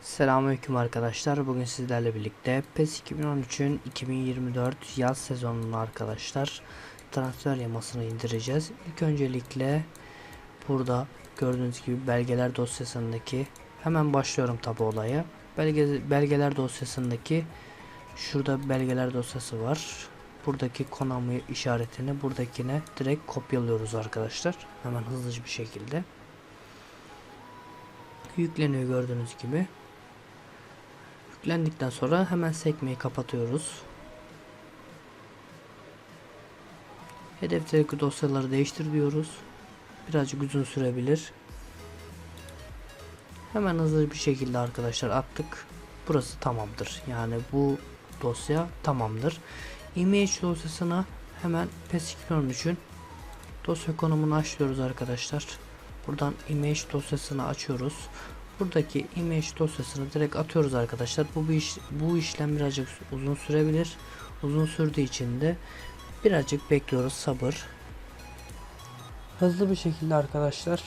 Selamünaleyküm arkadaşlar. Bugün sizlerle birlikte PES 2013'ün 2024 yaz sezonunu arkadaşlar transfer yamasını indireceğiz. İlk öncelikle burada gördüğünüz gibi belgeler dosyasındaki hemen başlıyorum tabi olaya. Belge, belgeler dosyasındaki şurada belgeler dosyası var. Buradaki Konami işaretini buradakine direkt kopyalıyoruz arkadaşlar. Hemen hızlıca bir şekilde. Yükleniyor gördüğünüz gibi. Yüklendikten sonra hemen sekmeyi kapatıyoruz. Hedefteki dosyaları değiştir diyoruz. Birazcık uzun sürebilir. Hemen hızlı bir şekilde arkadaşlar attık. Burası tamamdır. Yani bu dosya tamamdır. Image dosyasına hemen PES 2013'ün dosya konumunu açıyoruz arkadaşlar. Buradan image dosyasını açıyoruz. Buradaki image dosyasını direkt atıyoruz arkadaşlar. Bu bir iş, bu işlem birazcık uzun sürebilir. Uzun sürdüğü için de birazcık bekliyoruz sabır. Hızlı bir şekilde arkadaşlar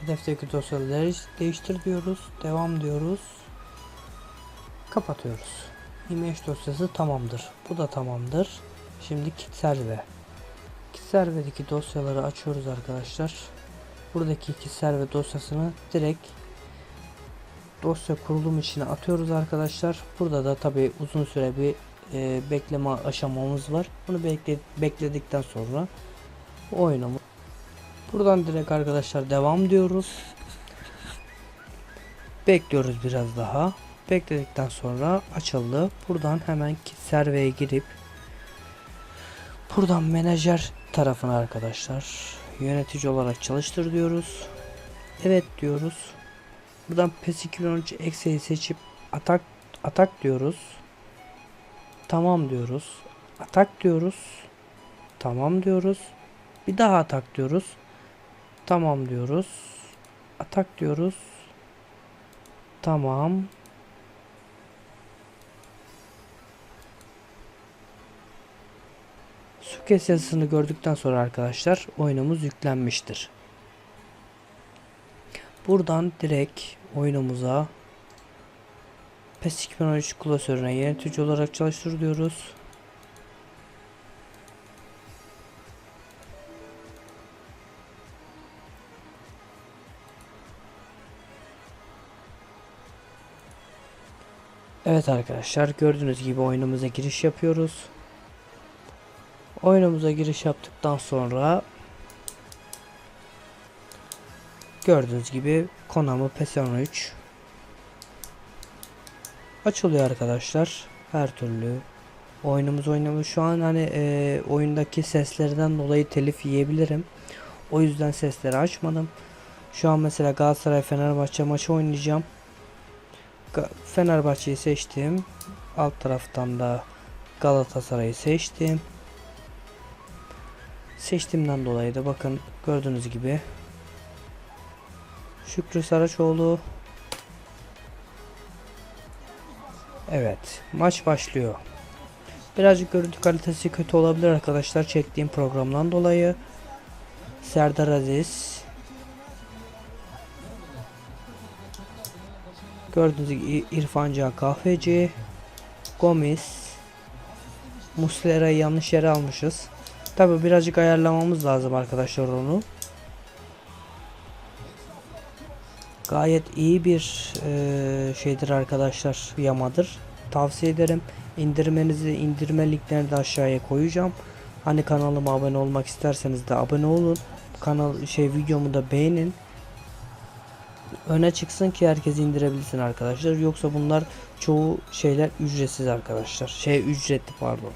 hedefteki dosyaları değiştir diyoruz. Devam diyoruz. Kapatıyoruz. Image dosyası tamamdır. Bu da tamamdır. Şimdi kit serve. Kit servedeki dosyaları açıyoruz arkadaşlar. Buradaki kit serve dosyasını direkt dosya kurulum içine atıyoruz arkadaşlar. Burada da tabi uzun süre bir e, bekleme aşamamız var. Bunu bekle, bekledikten sonra oyunumuz Buradan direkt arkadaşlar devam diyoruz. Bekliyoruz biraz daha. Bekledikten sonra açıldı. Buradan hemen serveye girip buradan menajer tarafına arkadaşlar yönetici olarak çalıştır diyoruz. Evet diyoruz. Buradan PES 2013 ekseyi seçip atak atak diyoruz. Tamam diyoruz. Atak diyoruz. Tamam diyoruz. Bir daha atak diyoruz. Tamam diyoruz. Atak diyoruz. Tamam. Sukes yazısını gördükten sonra arkadaşlar oyunumuz yüklenmiştir. Buradan direkt oyunumuza PES 2013 klasörüne yönetici olarak çalıştır diyoruz. Evet arkadaşlar gördüğünüz gibi oyunumuza giriş yapıyoruz. Oyunumuza giriş yaptıktan sonra gördüğünüz gibi Konami PES 13 açılıyor arkadaşlar. Her türlü oyunumuz oynamıyor. Şu an hani e, oyundaki seslerden dolayı telif yiyebilirim. O yüzden sesleri açmadım. Şu an mesela Galatasaray Fenerbahçe maçı oynayacağım. Fenerbahçe'yi seçtim. Alt taraftan da Galatasaray'ı seçtim. Seçtiğimden dolayı da bakın gördüğünüz gibi Şükrü Saraçoğlu Evet maç başlıyor. Birazcık görüntü kalitesi kötü olabilir arkadaşlar çektiğim programdan dolayı. Serdar Aziz Gördüğünüz gibi İrfan Kahveci Gomis Muslera'yı yanlış yere almışız. Tabi birazcık ayarlamamız lazım arkadaşlar onu. Gayet iyi bir e, şeydir arkadaşlar yamadır. Tavsiye ederim. İndirmenizi indirme linklerini de aşağıya koyacağım. Hani kanalıma abone olmak isterseniz de abone olun. Kanal şey videomu da beğenin. Öne çıksın ki herkes indirebilsin arkadaşlar. Yoksa bunlar çoğu şeyler ücretsiz arkadaşlar. Şey ücretli pardon.